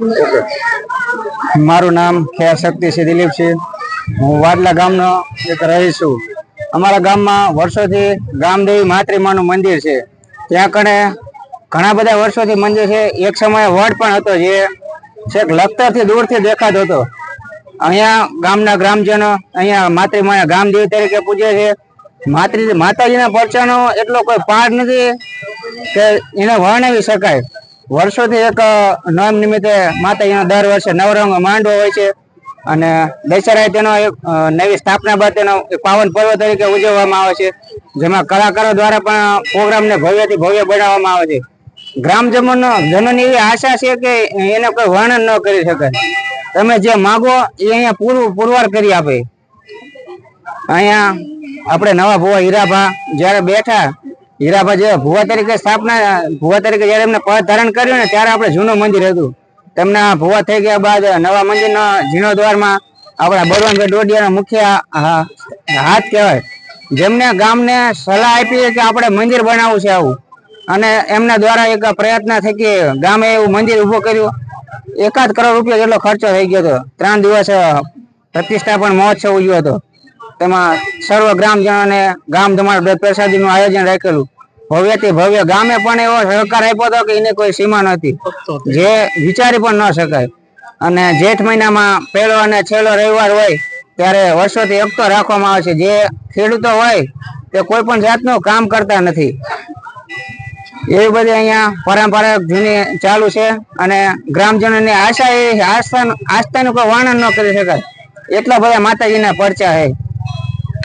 મારું નામ ખેર શક્તિ છે દિલીપ છે હું વાડલા ગામનો એક રહી છું. અમારા ગામમાં વર્ષોથી ગામદેવી માતૃમાનું મંદિર છે. ત્યાં કણે ઘણા બધા વર્ષોથી મંદિર છે. એક સમયે વડ પણ હતો જે છેક લખતરથી દૂરથી દેખાતો હતો. અહીંયા ગામના ગ્રામજનો અહીંયા માતૃમાયા ગામદેવી તરીકે પૂજે છે. માતૃ માતાજીના પરચાનો એટલો કોઈ પાર નથી કે એને વર્ણવી શકાય. વર્ષોથી એક નોમ નિમિત્તે માતા અહીંયા દર વર્ષે નવરંગ માંડવો હોય છે. અને દશેરાએ તેનો એક નવી સ્થાપના બાદ તેનો એક પાવન પર્વ તરીકે ઉજવવામાં આવે છે. જેમાં કલાકારો દ્વારા પણ પ્રોગ્રામને ભવ્યથી ભવ્ય બનાવવામાં આવે છે. ગ્રામજનો જનોની એવી આશા છે કે એને કોઈ વર્ણન ન કરી શકાય તમે જે માગો એ અહીંયા પૂરું, પુરવાર કરી આપે. અહીંયા આપણે નવા ભુવા હીરાભા જ્યારે બેઠા હીરાભા ભુવા તરીકે સ્થાપના, ભુવા તરીકે જ્યારે એમને પદ ધારણ કર્યું ને ત્યારે આપણે જૂનું મંદિર હતું. તેમના ભુવા થઈ ગયા બાદ નવા મંદિરના જીર્ણોદ્વારમાં આપણા બળવંતભાઈ ડોડિયાના મુખ્ય હાથ કહેવાય. જેમને ગામને સલાહ આપી કે આપણે મંદિર બનાવવું છે આવું. અને એમના દ્વારા એક પ્રયત્ન થકી ગામે એવું મંદિર ઊભું કર્યું. એકાદ કરોડ રૂપિયા જેટલો ખર્ચો થઈ ગયો હતો. ત્રણ દિવસ પ્રતિષ્ઠાપન મહોત્સવ ઉજવ્યો હતો. તેમાં સર્વ ગ્રામજનોને ગામ ધમાડ પ્રસાદીનું આયોજન રાખેલું. ભવ્યથી ભવ્ય ગામે પણ એવો સહકાર આપ્યો હતો કે એને કોઈ સીમા નથી જે વિચારી પણ ન શકાય. અને જેઠ મહિનામાં પહેલો અને છેલ્લો રવિવાર હોય, ત્યારે વર્ષોથી એકતો રાખવામાં આવે છે. જે ખેડૂતો હોય, તે કોઈ પણ જાતનું કામ કરતા નથી. એવી બધી અહીંયા પરંપરા જૂની ચાલુ છે અને ગ્રામજનોની આશા એ આસ્થા આસ્થાનું કોઈ વર્ણન ન કરી શકાય. એટલા બધા માતાજીના પરચા છે.